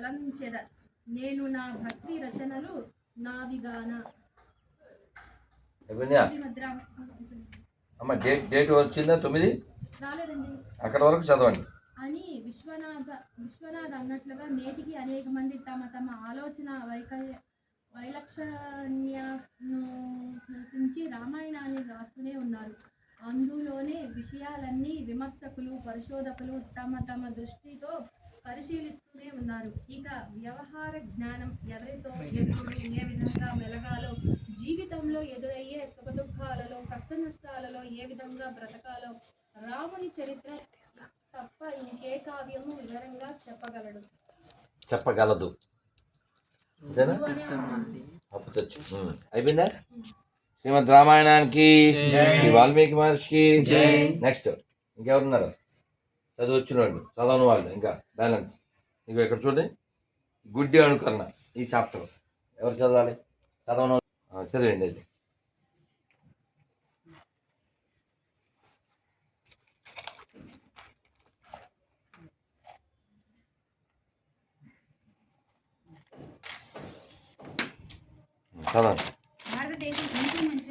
తలంచెద నేను నా భక్తి రచనలు నావిగాన. అమ్మ డేట్ డేట్ వచ్చిందా? తొమ్మిది? రాలేదండి. అక్కడ వరకు చదవండి. అని విశ్వనాథ విశ్వనాథ్ అన్నట్లుగా నేటికి అనేక మంది తమ తమ ఆలోచన వైకల్య వైలక్షణ్యను నశించి రామాయణాన్ని రాస్తూనే ఉన్నారు. అందులోనే విషయాలన్నీ విమర్శకులు పరిశోధకులు తమ తమ దృష్టితో పరిశీలిస్తూనే ఉన్నారు ఇక వ్యవహార జ్ఞానం ఎవరితో ఎప్పుడు ఏ విధంగా మెలగాలో జీవితంలో ఎదురయ్యే సుఖదుఖాలలో కష్ట నష్టాలలో ఏ విధంగా బ్రతకాలో రాముని చరిత్ర తప్ప ఇంకే కావ్యము వివరంగా చెప్పగలడు. చెప్పగలదు. అయిపోయిందా? శ్రీమద్ రామాయణానికి శ్రీ వాల్మీకి మహర్షికి నెక్స్ట్ ఇంకెవరున్నారు? చదువు వచ్చిన వాళ్ళు చదవని వాళ్ళు ఇంకా బ్యాలెన్స్. ఇంకా ఇక్కడ చూడండి. గుడ్డి అనుకరణ ఈ చాప్టర్ ఎవరు చదవాలి? చదవను చదివండి అది చదవండి.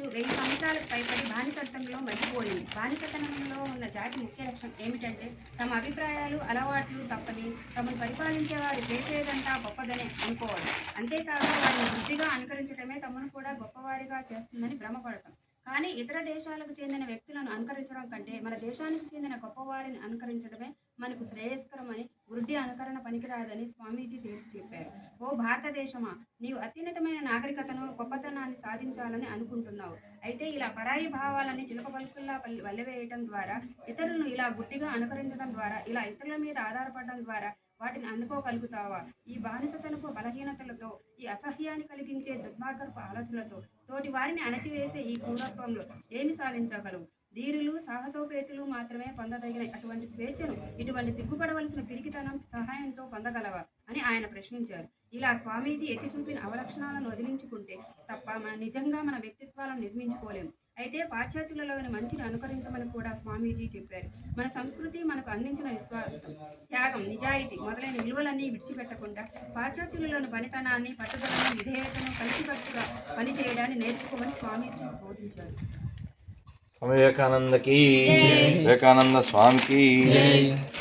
వయసు వెయ్యి సంవత్సరాలకు పైబడి బానిసత్వంలో మర్చిపోయింది. బానిసతనంలో ఉన్న జాతి ముఖ్య లక్ష్యం ఏమిటంటే తమ అభిప్రాయాలు అలవాట్లు తప్పని తమను పరిపాలించే వారు చేసేదంతా గొప్పదని అనుకోవడం. అంతేకాదు వారిని వృద్ధిగా అనుకరించడమే తమను కూడా గొప్పవారిగా చేస్తుందని భ్రమపడటం. కానీ ఇతర దేశాలకు చెందిన వ్యక్తులను అనుకరించడం కంటే మన దేశానికి చెందిన గొప్పవారిని అనుకరించడమే మనకు శ్రేయస్కరమని వృద్ధి అనుకరణ పనికిరాదని స్వామీజీ తేల్చి చెప్పారు. ఓ భారతదేశమా నీవు అత్యున్నతమైన నాగరికతను గొప్పతనాన్ని సాధించాలని అనుకుంటున్నావు. అయితే ఇలా పరాయి భావాలని చిలక పలుకుల్లా వల్లవేయటం ద్వారా ఇతరులను ఇలా గుడ్డిగా అనుకరించడం ద్వారా ఇలా ఇతరుల మీద ఆధారపడడం ద్వారా వాటిని అందుకోగలుగుతావా? ఈ బానిసతనపు బలహీనతలతో ఈ అసహ్యాన్ని కలిగించే దుర్మార్గపు ఆలోచనలతో తోటి వారిని అణచివేసే ఈ క్రూరత్వంలో ఏమి సాధించగలవు? ధీరులు సాహసోపేతులు మాత్రమే పొందదగిన అటువంటి స్వేచ్ఛను ఇటువంటి సిగ్గుపడవలసిన పిరికితనం సహాయంతో పొందగలవా? అని ఆయన ప్రశ్నించారు. ఇలా స్వామీజీ ఎత్తి చూపిన అవలక్షణాలను వదిలించుకుంటే తప్ప మన నిజంగా మన వ్యక్తిత్వాలను నిర్మించుకోలేము. అయితే పాశ్చాత్యులలోని మంచిని అనుకరించమని కూడా స్వామీజీ చెప్పారు. మన సంస్కృతి మనకు అందించిన నిస్వార్థం త్యాగం నిజాయితీ మొదలైన విలువలన్నీ విడిచిపెట్టకుండా పాశ్చాత్యులలోని పనితనాన్ని పట్టుదలను విధేయతను కలిసికట్టుగా పనిచేయడాన్ని నేర్చుకోమని స్వామీజీ బోధించారు. స్వామి వివేకానందకి వివేకానంద స్వామికి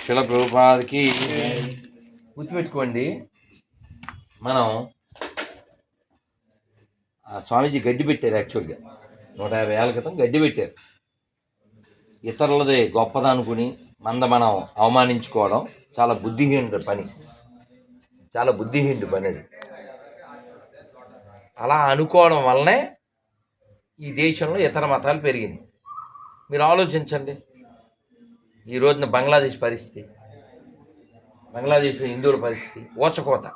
శిల ప్రభుపాదికి గుర్తుపెట్టుకోండి. మనం ఆ స్వామీజీ గడ్డి పెట్టారు యాక్చువల్గా నూట యాభై ఏళ్ళ క్రితం గడ్డి పెట్టారు. ఇతరులది గొప్పదనుకుని మంద మనం అవమానించుకోవడం చాలా బుద్ధిహీనుడు పని. చాలా బుద్ధిహీనుడు పని అది అలా అనుకోవడం వల్లనే ఈ దేశంలో ఇతర మతాలు పెరిగింది. మీరు ఆలోచించండి. ఈ రోజున బంగ్లాదేశ్ పరిస్థితి బంగ్లాదేశ్లో హిందువుల పరిస్థితి ఓచకోత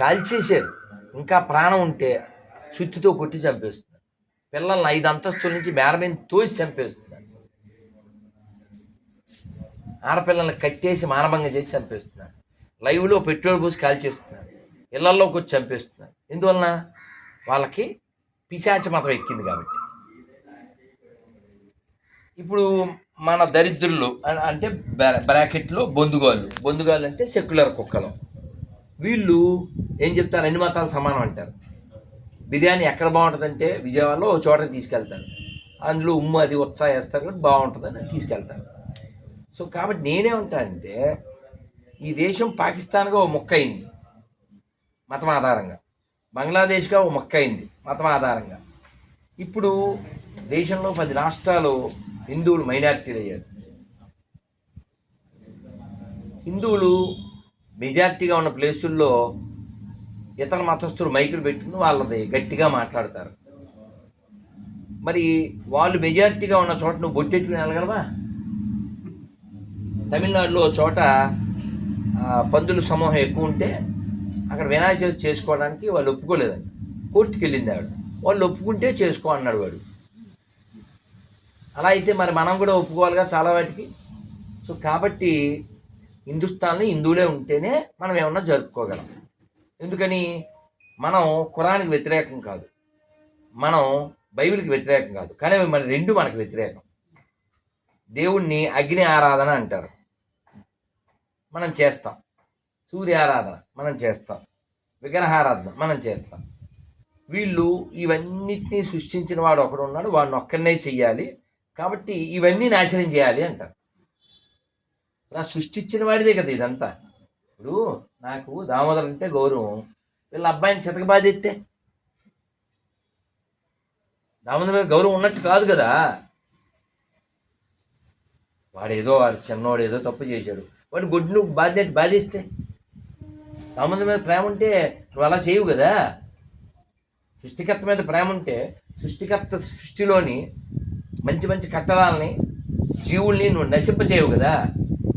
కాల్చేశారు. ఇంకా ప్రాణం ఉంటే సుత్తితో కొట్టి చంపేస్తుంది పిల్లల్ని ఐదు అంతస్తుల నుంచి మేర తోసి చంపేస్తున్నారు. ఆడపిల్లల్ని కట్టేసి మానభంగం చేసి చంపేస్తున్నారు. లైవ్లో పెట్రోల్ పోసి కాల్చేస్తున్నారు ఇళ్ళలోకి వచ్చి చంపేస్తున్నారు. ఎందువలన? వాళ్ళకి పిశాచ మతం ఎక్కింది కాబట్టి. ఇప్పుడు మన దరిద్రులు అంటే బ్రా- బ్రాకెట్లో బొందుగాళ్ళు. బొందుగాళ్ళు అంటే సెక్యులర్ కుక్కలు. వీళ్ళు ఏం చెప్తారు? అన్ని మతాలు సమానం అంటారు. బిర్యానీ ఎక్కడ బాగుంటుందంటే విజయవాడలో ఒక చోటకి తీసుకెళ్తారు. అందులో ఉమ్ము అది ఉత్సాహ వేస్తారు కాబట్టి బాగుంటుందని తీసుకెళ్తారు. సో కాబట్టి నేనేమంటానంటే ఈ దేశం పాకిస్తాన్గా ఓ మొక్క అయింది. మతం ఆధారంగా. బంగ్లాదేశ్గా ఓ మొక్క అయింది మతం ఆధారంగా. ఇప్పుడు దేశంలో పది రాష్ట్రాలు హిందువులు మైనారిటీలు అయ్యారు. హిందువులు మెజార్టీగా ఉన్న ప్లేసుల్లో ఇతర మతస్థులు మైకులు పెట్టుకుని వాళ్ళది గట్టిగా మాట్లాడతారు. మరి వాళ్ళు మెజారిటీగా ఉన్న చోట నువ్వు బొట్టెట్టుకుని వెళ్ళగలవా? తమిళనాడులో చోట పందుల సమూహం ఎక్కువ ఉంటే అక్కడ వినాయక చవితి చేసుకోవడానికి వాళ్ళు ఒప్పుకోలేదండి కోర్టుకి వెళ్ళింది ఆవిడ. వాళ్ళు ఒప్పుకుంటే చేసుకో అన్నాడు వాడు. అలా అయితే మరి మనం కూడా ఒప్పుకోవాలిగా చాలా వాటికి. సో కాబట్టి హిందుస్థాన్లో హిందువులే ఉంటేనే మనం ఏమన్నా జరుపుకోగలం. ఎందుకని? మనం ఖురానికి వ్యతిరేకం కాదు. మనం బైబిల్కి వ్యతిరేకం కాదు. కానీ మన రెండు మనకు వ్యతిరేకం. దేవుణ్ణి అగ్ని ఆరాధన అంటారు. మనం చేస్తాం. సూర్యారాధన మనం చేస్తాం. విగ్రహారాధన మనం చేస్తాం. వీళ్ళు ఇవన్నిటినీ సృష్టించిన వాడు ఒకడు ఉన్నాడు. వాడిని ఒక్కడనే చెయ్యాలి. కాబట్టి ఇవన్నీ నాశనం చేయాలి అంటారు. అలా సృష్టించిన వాడిదే కదా ఇదంతా. ఇప్పుడు నాకు దామోదరం అంటే గౌరవం. వీళ్ళ అబ్బాయిని చితకబాదిస్తే దామోదరం మీద గౌరవం ఉన్నట్టు కాదు కదా. వాడేదో వాడు చిన్నవాడు ఏదో తప్పు చేశాడు. వాడు గుడ్డు నువ్వు బాధ్యత బాధిస్తే? దామోదరం మీద ప్రేమ ఉంటే నువ్వు అలా చేయవు కదా. సృష్టికర్త మీద ప్రేమ ఉంటే సృష్టికర్త సృష్టిలోని మంచి మంచి కట్టడాలని జీవుల్ని నువ్వు నశింపచేయవు కదా.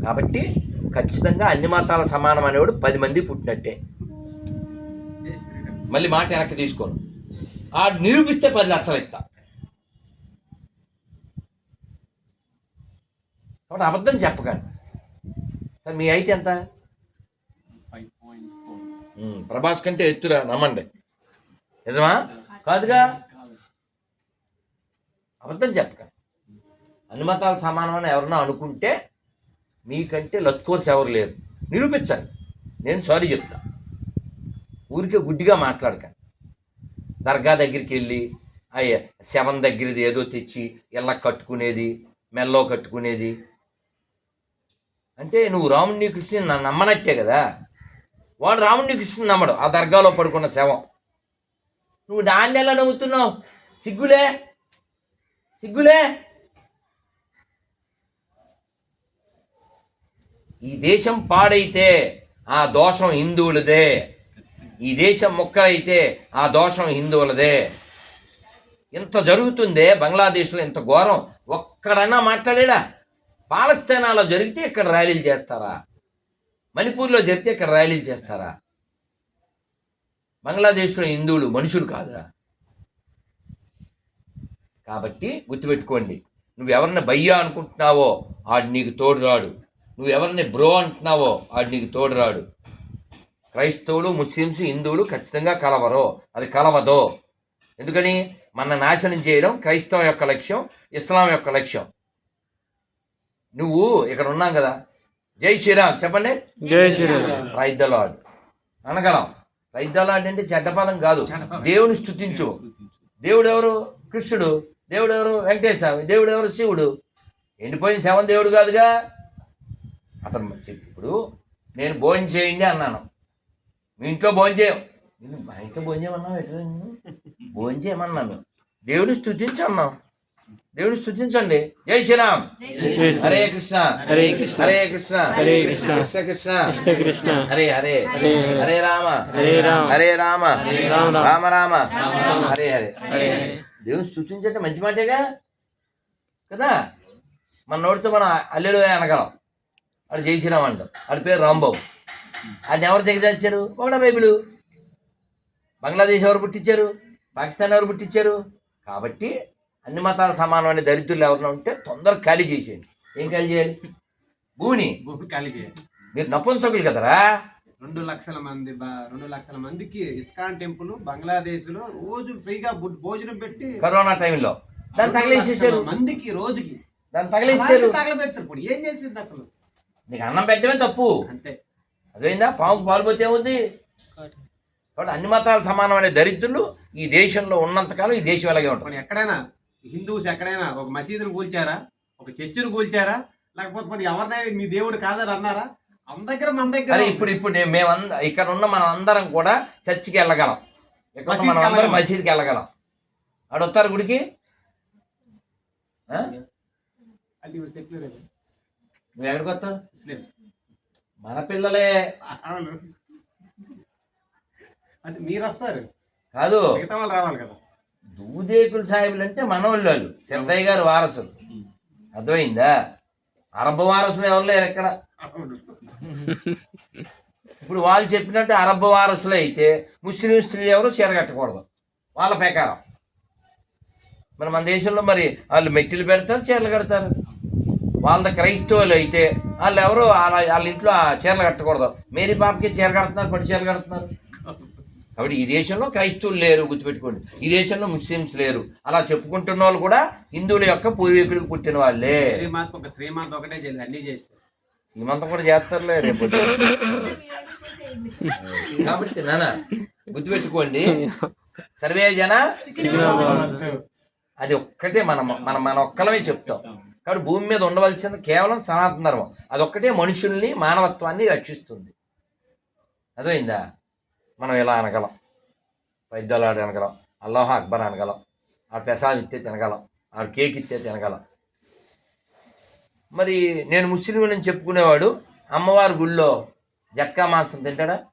కాబట్టి ఖచ్చితంగా అన్ని మతాల సమానం అనేవాడు పది మంది పుట్టినట్టే. మళ్ళీ మాట వెనక్కి తీసుకోను. ఆ నిరూపిస్తే పది లక్షలు ఇస్తా. కాబట్టి అబద్ధం చెప్పకండి. సార్ మీ హైట్ ఎంత? ప్రభాస్ కంటే ఎత్తురా నమ్మండి. నిజమా? కాదుగా? అబద్ధం చెప్పక అన్ని మతాలు సమానమని ఎవరన్నా అనుకుంటే మీకంటే లత్కోర్స్ ఎవరు లేరు నిరూపించండి. నేను సారీ చెప్తా. ఊరికే గుడ్డిగా మాట్లాడకండి. దర్గా దగ్గరికి వెళ్ళి అయ్య శవం దగ్గరది ఏదో తెచ్చి ఇలా కట్టుకునేది మెల్లో కట్టుకునేది. అంటే నువ్వు రాముడిని కృష్ణుని నన్ను నమ్మనట్టే కదా? వాడు రాముడిని కృష్ణుని నమ్మడు. ఆ దర్గాలో పడుకున్న శవం. నువ్వు దాన్ని ఎలా నమ్ముతున్నావు? సిగ్గులే? సిగ్గులే? ఈ దేశం పాడైతే ఆ దోషం హిందువులదే. ఈ దేశం ముక్కలైతే ఆ దోషం హిందువులదే. ఇంత జరుగుతుందే బంగ్లాదేశ్లో ఇంత ఘోరం? ఒక్కడన్నా మాట్లాడా పాలస్తీనాలో జరిగితే ఇక్కడ ర్యాలీలు చేస్తారా? మణిపూర్లో జరిగితే ఇక్కడ ర్యాలీలు చేస్తారా? బంగ్లాదేశ్లో హిందువులు మనుషులు కాదా కాబట్టి గుర్తుపెట్టుకోండి నువ్వు ఎవరిని భయ్యా అనుకుంటున్నావో ఆడు నీకు తోడు రాడు నువ్వు ఎవరిని బ్రో అంటున్నావో ఆడు నీకు తోడు రాడు క్రైస్తవులు ముస్లిమ్స్ హిందువులు ఖచ్చితంగా కలవరు అది కలవదు. ఎందుకని? మన నాశనం చేయడం క్రైస్తవం యొక్క లక్ష్యం ఇస్లాం యొక్క లక్ష్యం. నువ్వు ఇక్కడ ఉన్నాం కదా. జై శ్రీరామ్ చెప్పండి. జై శ్రీరామ్. రైట్ ద లార్డ్ అనగలం. రైట్ ద లార్డ్ అంటే చెడ్డ పదం కాదు దేవుని స్తుతించు దేవుడు ఎవరు కృష్ణుడు. దేవుడు ఎవరు వెంకటేశ్వర దేవుడు ఎవరు శివుడు. ఎండిపోయిన శవం దేవుడు కాదుగా. అతను చెప్పి ఇప్పుడు నేను భోజనం చేయండి అన్నాను. మీ ఇంట్లో భోజనం చేయం. నేను మా ఇంట్లో భోజనం చేయమన్నావు ఎట్లా భోజనం చేయమన్నాను. దేవుని స్తుతించి అన్నాం దేవుని స్తుతించండి జై శ్రీరామ్. హరే కృష్ణ. హరే కృష్ణ. హరే కృష్ణ. హరే కృష్ణ. కృష్ణ. కృష్ణ కృష్ణ. కృష్ణ హరే హరే. హరే రామ. హరే రామ. హరే రామ. రామ. రామ. హరే హరే. హరే హరే. దేవుని స్థుతించంటే మంచి మాటేగా కదా? మన నోటితో మనం అల్లెలు అనగలం. వాడు జయించినాం అంటాం వాడి పేరు రాంబాబు. ఆయన ఎవరు దిగజార్చారు? ఒకటే బైబిల్. బంగ్లాదేశ్ ఎవరు పుట్టించారు? పాకిస్తాన్ ఎవరు పుట్టించారు? కాబట్టి అన్ని మతాల సమానమైన దరిద్రులు ఎవరైనా ఉంటే తొందరగా ఖాళీ చేసేయండి. ఏం ఖాళీ చేయాలి? భూమిని భూమి ఖాళీ చేయాలి. మీరు నపుంసకులు కదరా? రెండు లక్షల మంది బ- రెండు లక్షల మందికి ఇస్కాన్ టెంపుల్ బంగ్లాదేశ్లో రోజు ఫ్రీగా భోజనం పెట్టి కరోనా టైంలో. దాన్ని తగిలేసేసారు మందికి రోజుకి. దాన్ని తగిలేసేసారు తగలబెట్టారు. ఇప్పుడు ఏం చేసింది అసలు? నీకు అన్నం పెట్టడమే తప్పు. అంతే. అదేందా? పాముకు పాలు పోతే ఏముంది కాబట్టి అన్ని మతాలు సమానమైన దరిద్రులు ఈ దేశంలో ఉన్నంతకాలం ఈ దేశం అలాగే ఉంటుంది. ఎక్కడైనా హిందూస్ ఎక్కడైనా ఒక మసీదును కూల్చారా? ఒక చర్చిని కూల్చారా? లేకపోతే పోనీ ఎవరినైనా మీ దేవుడు కాదని అన్నారా? మన దగ్గర మన దగ్గర ఇప్పుడు ఇప్పుడు మేమంద ఇక్కడ ఉన్న మనం అందరం కూడా చర్చికి వెళ్ళగలం. ఇక్కడ మనం అందరం. మసీద్కి వెళ్ళగలం. ఆడు వస్తారు గుడికి? అది సెక్యులరిజం. నువ్వు ఎక్కడికి వస్తావు? ముస్లిమ్స్. మన పిల్లలే. అవును. అంటే మీరు వస్తారు. కాదు. మిగతా వాళ్ళు రావాలి కదా. దూదేకులు సాహిబులు అంటే మనోళ్ళు వాళ్ళు సిద్ధయ్య గారు వారసులు. అర్థమైందా? అరబ్ వారసులు ఎవరు లేరు ఎక్కడ? ఇప్పుడు వాళ్ళు చెప్పినట్టు అరబ్ వారసులు అయితే ముస్లిం స్త్రీలు ఎవరు చీర కట్టకూడదు వాళ్ళ ప్రకారం. మరి మన దేశంలో మరి వాళ్ళు మెట్టిలు పెడతారు చీరలు కడతారు. వాళ్ళ క్రైస్తవులు అయితే వాళ్ళు ఎవరు వాళ్ళ వాళ్ళ ఇంట్లో ఆ చీరలు కట్టకూడదు. మేరీ పాపకి చీర కడుతున్నారు పట్టు చీరలు కడుతున్నారు. కాబట్టి ఈ దేశంలో క్రైస్తవులు లేరు గుర్తుపెట్టుకోండి. ఈ దేశంలో ముస్లిమ్స్ లేరు. అలా చెప్పుకుంటున్న వాళ్ళు కూడా హిందువుల యొక్క పూర్వీకులకు పుట్టిన వాళ్ళే. ఒక శ్రీమాత ఒకటే అన్ని చేస్తారు మంత్రం కూడా చేస్తారులే రేపు. కాబట్టి నాన్న గుర్తుపెట్టుకోండి. సర్వే జన అది ఒక్కటే మనం మనం మన ఒక్కలమే చెప్తాం. కాబట్టి భూమి మీద ఉండవలసింది కేవలం సనాతన ధర్మం. అదొక్కటే మనుషుల్ని మానవత్వాన్ని రక్షిస్తుంది. అర్థమైందా? మనం ఇలా అనగలం. వైద్యులాడు అనగలం. అల్లాహ్ అక్బర్ అనగలం. ఆ ప్రసాదం ఇస్తే తినగలం. ఆ కేక్ ఇస్తే తినగలం. మరి నేను ముస్లింని చెప్పుకునేవాడు అమ్మవారి గుళ్ళో జట్కా మాంసం తింటాడా?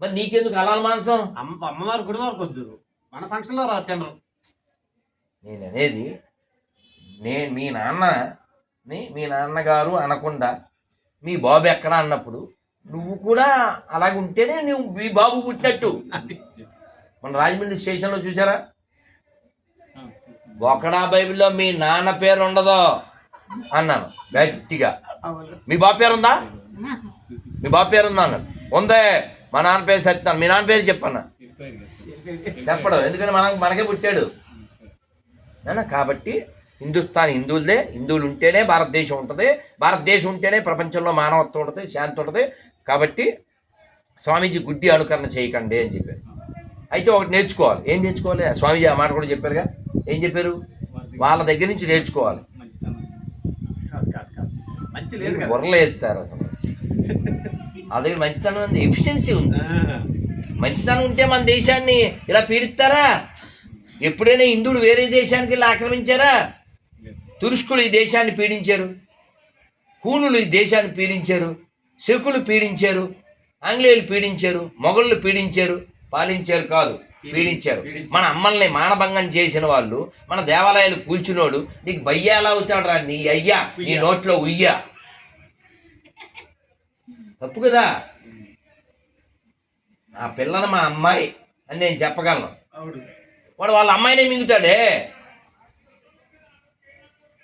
మరి నీకెందుకు అలాల మాంసం? అమ్మ అమ్మవారు గుడి వారికి వద్దు. మన ఫంక్షన్లో రా తినరు. నేను అనేది నేను మీ నాన్నని మీ నాన్నగారు అనకుండా మీ బాబు ఎక్కడ అన్నప్పుడు నువ్వు కూడా అలాగ ఉంటేనే నువ్వు మీ బాబు పుట్టినట్టు. మన రాజమండ్రి స్టేషన్లో చూసారా ఒకడా బైబిల్లో మీ నాన్న పేరు ఉండదు అన్నాను గట్టిగా. మీ బాబు పేరు ఉందా మీ బాబు పేరు ఉందా అన్నాడు. ఉందే మా నాన్న పేరు సత్యనారాయణ మీ నాన్న పేరు చెప్పన్నా. చెప్పడు ఎందుకంటే మన మనకే పుట్టాడు. నాన్న కాబట్టి హిందుస్థాన్ హిందువులదే హిందువులు ఉంటేనే భారతదేశం ఉంటుంది భారతదేశం ఉంటేనే ప్రపంచంలో మానవత్వం ఉంటుంది శాంతి ఉంటుంది. కాబట్టి స్వామీజీ గుడ్డి అనుకరణ చేయకండి అని చెప్పారు. అయితే ఒకటి నేర్చుకోవాలి. ఏం నేర్చుకోవాలి? స్వామీజీ ఆ మాట కూడా చెప్పారుగా. ఏం చెప్పారు? వాళ్ళ దగ్గర నుంచి నేర్చుకోవాలి. బుర్రలేదు సార్ అసలు. దగ్గర మంచితనం ఉంది ఎఫిషియన్సీ ఉంది. మంచితనం ఉంటే మన దేశాన్ని ఇలా పీడిస్తారా? ఎప్పుడైనా హిందువులు వేరే దేశానికి వెళ్ళి ఆక్రమించారా? తురుష్కులు ఈ దేశాన్ని పీడించారు. హూనులు ఈ దేశాన్ని పీడించారు. శకులు పీడించారు. ఆంగ్లేయులు పీడించారు. మొఘళ్ళు పీడించారు. పాలించారు కాదు పీడించారు. మన అమ్మల్ని మానభంగం చేసిన వాళ్ళు మన దేవాలయాలు కూల్చునోడు నీకు బయ్య ఎలా అవుతాడు రా? నీ అయ్యా నీ నోట్లో ఉయ్యా. తప్పు కదా? ఆ పిల్లని మా అమ్మాయి అని నేను చెప్పగలను. వాడు వాళ్ళ అమ్మాయినే మింగుతాడే.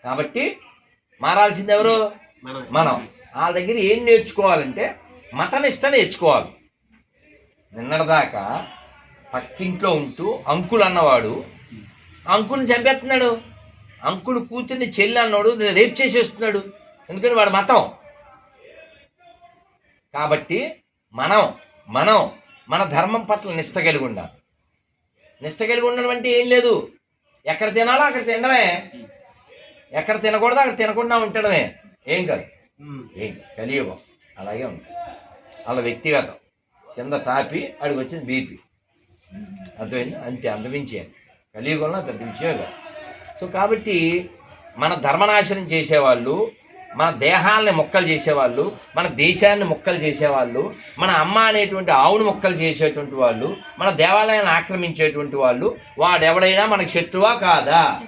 కాబట్టి మారాల్సింది ఎవరు? మనం మనం. వాళ్ళ దగ్గర ఏం నేర్చుకోవాలంటే మతనిష్ట నేర్చుకోవాలి. నిన్నటిదాకా పక్కింట్లో ఉంటూ అంకుల్ అన్నవాడు అంకుల్ని చంపేస్తున్నాడు. అంకుల్ కూతుర్ని చెల్లి అన్నాడు రేప్ చేసేస్తున్నాడు. ఎందుకని వాడు మతం. కాబట్టి మనం మనం మన ధర్మం పట్ల నిష్ట కలిగి ఉండాలి. నిష్ట కలిగి ఉండడం అంటే ఏం లేదు. ఎక్కడ తినాలో అక్కడ తినడమే. ఎక్కడ తినకూడదో అక్కడ తినకుండా ఉండడమే. ఏం కాదు. ఏం కలియుగం. అలాగే ఉంది. వాళ్ళ వ్యక్తిగతం. కింద తాపి అడిగి వచ్చింది బీపీ. అర్థమైంది? అంతే అంతమించే కలియుగంలో పెద్ద విషయం కాదు. సో కాబట్టి మన ధర్మనాశనం చేసేవాళ్ళు మన దేహాలని మొక్కలు చేసేవాళ్ళు మన దేశాన్ని మొక్కలు చేసేవాళ్ళు మన అమ్మ అనేటువంటి ఆవును మొక్కలు చేసేటువంటి వాళ్ళు మన దేవాలయాన్ని ఆక్రమించేటువంటి వాళ్ళు వాడెవడైనా మనకి శత్రువా కాదా?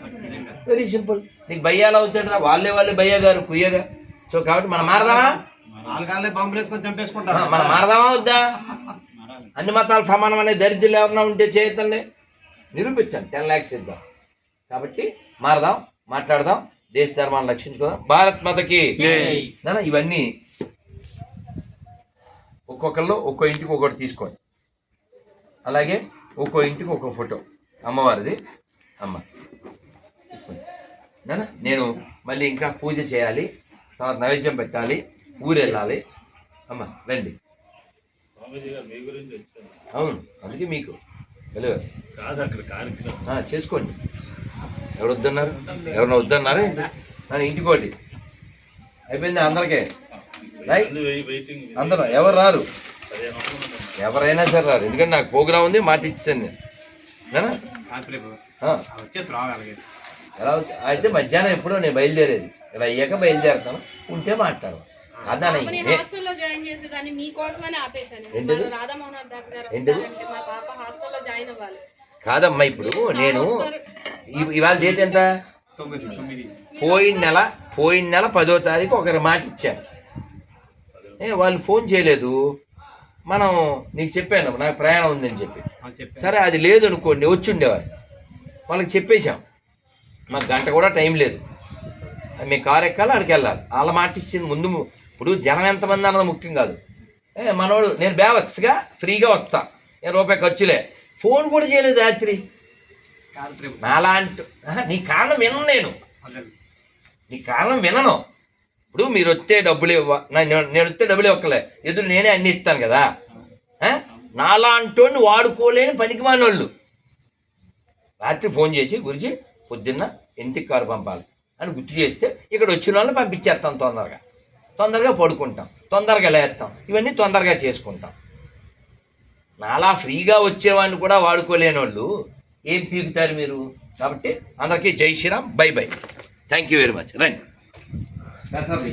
వెరీ సింపుల్ నీకు భయ్యాలు అవుతాడా వాళ్ళే వాళ్ళే భయ్య గారు కుయ్యగా. సో కాబట్టి మనం మారదామా? నాలుగాళ్ళే బాంబులు వేసుకొని ఆ, చంపేసుకుంటారు. మనం మారదామా వద్దా? అన్ని మతాలు సమానం అనే దరిద్రులు ఎవరైనా ఉంటే చేయతండి నిరూపించండి టెన్ ల్యాక్స్ ఇద్దాం. కాబట్టి మారదాం మాట్లాడదాం దేశ ధర్మాన్ని రక్షించుకుందాం. భారత్ మాతకి జై. నాన్న ఇవన్నీ ఒక్కొక్కళ్ళు ఒక్కో ఇంటికి ఒక్కొక్కటి తీసుకోండి. అలాగే ఒక్కో ఇంటికి ఒక్కో ఫోటో. అమ్మవారిది. అమ్మ. నేను మళ్ళీ ఇంకా పూజ చేయాలి తర్వాత నైవేద్యం పెట్టాలి ఊరు వెళ్ళాలి. అమ్మ రండి. అవును అందుకే మీకు. ఆ, చేసుకోండి. ఎవరు వద్దన్నారు ఎవరన్నా వద్దన్నారా నా ఇంటికోటి అయిపోయింది అందరికీ. రైట్ అందరూ ఎవరు రారు? ఎవరైనా సరే రారు. ఎందుకంటే నాకు ప్రోగ్రామ్ ఉంది మాట ఇచ్చాను నేను. ఎలా? అయితే మధ్యాహ్నం ఎప్పుడో నేను బయలుదేరేది. ఇలా అయ్యాక బయలుదేరుతాను ఉంటే మాట్లాడు అదా నేను హాస్టల్లో జాయిన్ చేసేదాన్ని మీకోసమని ఆపేశాను. ఏంటిది? మన రాధామోహన్ దాస్ గారు ఏంటిది? వస్తారంటే మా పాప హాస్టల్లో జాయిన్ అవ్వాలి. కాదమ్మా ఇప్పుడు నేను ఇవాళ డేట్ ఎంత? పోయిన నెల పోయిన నెల పదో తారీఖు ఒకరి మాట ఇచ్చాను ఏ వాళ్ళు ఫోన్ చేయలేదు. మనం నీకు చెప్పాను నాకు ప్రయాణం ఉందని చెప్పి. సరే అది లేదు అనుకోండి వచ్చి ఉండేవారు. వాళ్ళకి చెప్పేశాం. మాకు గంట కూడా టైం లేదు. మీ కారు ఎక్కాలి అక్కడికి వెళ్ళాలి. వాళ్ళ మాట ఇచ్చింది ముందు ఇప్పుడు జనం ఎంతమంది అన్నది ముఖ్యం కాదు. ఏ మనోడు నేను బ్యావత్స్గా ఫ్రీగా వస్తా. నేను రూపాయి ఖర్చులే. ఫోన్ కూడా చేయలేదు రాత్రి. రాత్రి నాలాంటి నీ కారణం వినను నేను. నీ కారణం వినను. ఇప్పుడు మీరు వస్తే డబ్బులు ఇవ్వ నా- నేను వస్తే డబ్బులు ఇవ్వకలే ఎదురు నేనే అన్ని ఇస్తాను కదా. నాలాంటి వాడుకోలేని పనికి మానోళ్ళు. రాత్రి ఫోన్ చేసి గురించి పొద్దున్న ఇంటికి కారు పంపాలి అని గుర్తు చేస్తే ఇక్కడ వచ్చిన వాళ్ళని పంపించేస్తాం తొందరగా. తొందరగా పడుకుంటాం. తొందరగా లేస్తాం. ఇవన్నీ తొందరగా చేసుకుంటాం. నాలా ఫ్రీగా వచ్చేవాడిని కూడా వాడుకోలేని వాళ్ళు ఏం పీకుతారు మీరు? కాబట్టి అందరికీ జై Shri Ram bye bye. Thank you very much రండి. ప్రసాద్